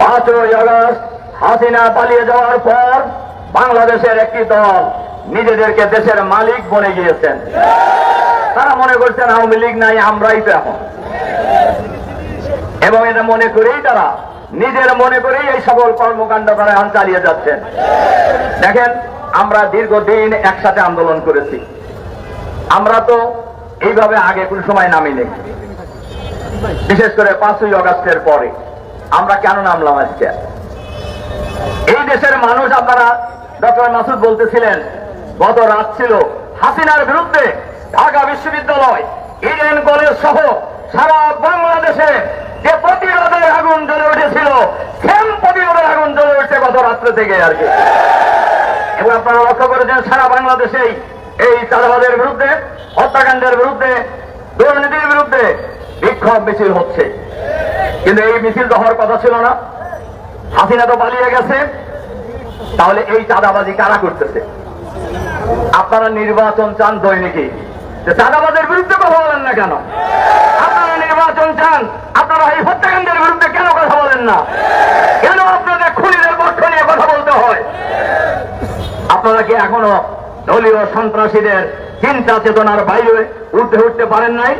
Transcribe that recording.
পাঁচই আগস্ট হাসিনা পালিয়ে যাওয়ার পর বাংলাদেশের একটি দল নিজেদেরকে দেশের মালিক বনে গিয়েছেন। তারা মনে করছেন আওয়ামী লীগ নাই, আমরাই তো এখন। এবং এটা মনে করেই তারা নিজের মনে করেই এই সকল কর্মকাণ্ড তারা চালিয়ে যাচ্ছেন। দেখেন, আমরা দীর্ঘদিন একসাথে আন্দোলন করেছি। আমরা তো এইভাবে আগে কোন সময় নামিনি। বিশেষ করে পাঁচই অগাস্টের পরে। আমরা কেন নামলাম আজকে? এই দেশের মানুষ আপনারা ডক্টর মাসুদ বলতেছিলেন, গত রাত ছিল হাসিনার বিরুদ্ধে ঢাকা বিশ্ববিদ্যালয়, ইডেন কলেজ সহ সারা বাংলাদেশে যে প্রতিরোধের আগুন জ্বলে উঠেছিল, সেম প্রতিরোধের আগুন জ্বলে উঠছে গত রাত্রে থেকে আর কি। এবং আপনারা লক্ষ্য করেছেন, সারা বাংলাদেশেই এই চাঁদাবাদের বিরুদ্ধে, হত্যাকাণ্ডের বিরুদ্ধে, দুর্নীতির বিরুদ্ধে বিক্ষোভ মিছিল হচ্ছে। কিন্তু এই মিছিল তো হওয়ার কথা ছিল না। হাসিনা তো পালিয়ে গেছে। তাহলে এই চাঁদাবাজি কারা করতেছে? আপনারা নির্বাচন চান দৈনিকই। চাঁদাবাজের বিরুদ্ধে কথা বলেন না কেন? আপনারা নির্বাচন চান, আপনারা এই হত্যাকাণ্ডের বিরুদ্ধে কেন কথা বলেন না? কেন আপনাদের খুনিদের পক্ষ নিয়ে কথা বলতে হয়? আপনারা কি এখনও দলীয় সন্ত্রাসীদের চিন্তা চেতনার বাইরে উঠতে উঠতে পারেন নাই?